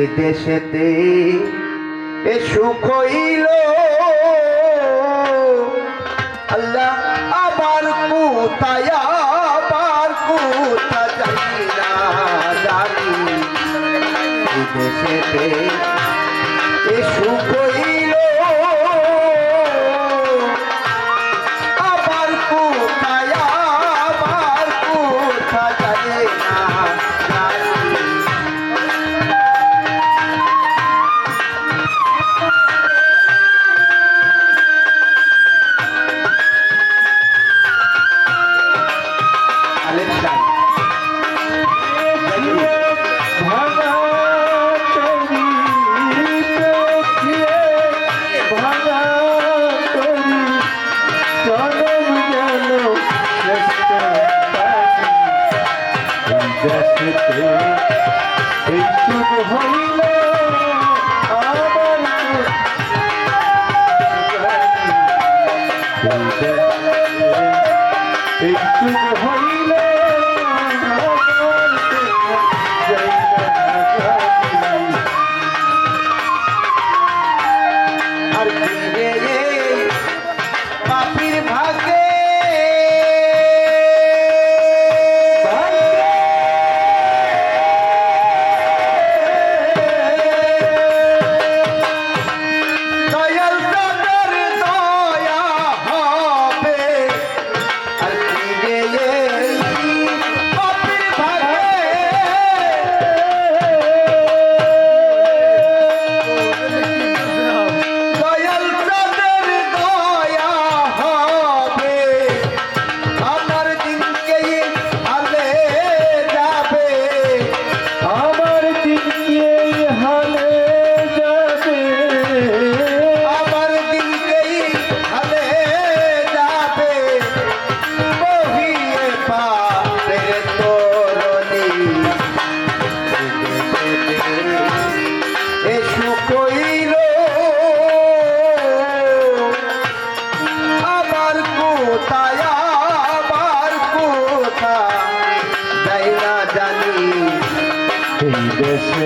এ দেশেতে এ সুখ হইল। আল্লাহ আমার কোথায় আমার কোথা জানি না জানি। এ দেশেতে এ সুখ হইল। Big to the holy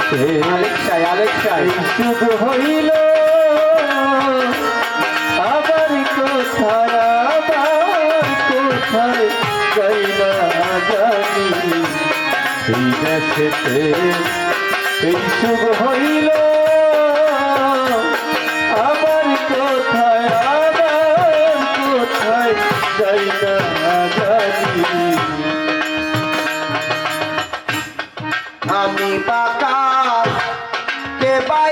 আলেকশাই আলেকশাই শুধু হইল আবার কোথায় আবার কোথায় যাই না জানি। এই দেশেতে এই শুভ হইল Papa.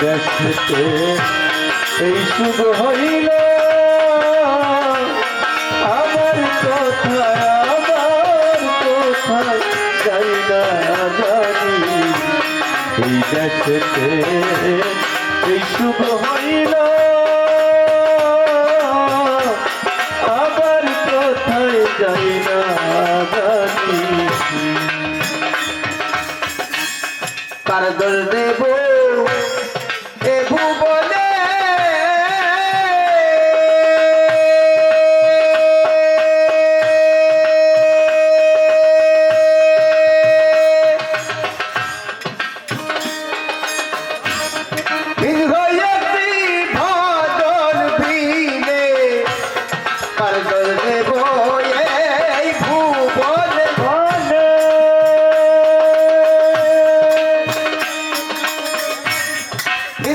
দেখতে এই শুভ হইল। আমার কোথায় আমার কোথায় যাই না এই দেখতে এই শুভ হইল। আমার কোথায় যাই না কার দেব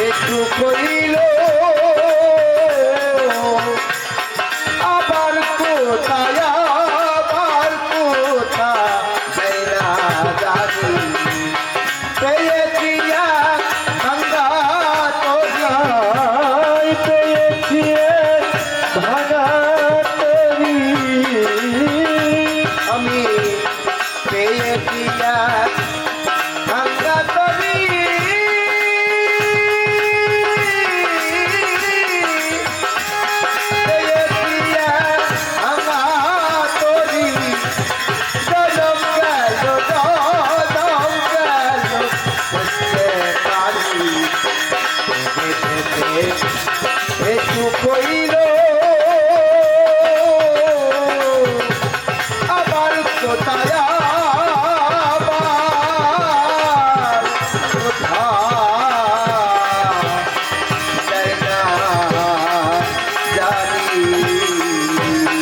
একটু করিল আবার কোথায় আবার কোথা জানি পেয়েছি ভাঙা পেয়েছি ভাঙা আমি পেয়েছি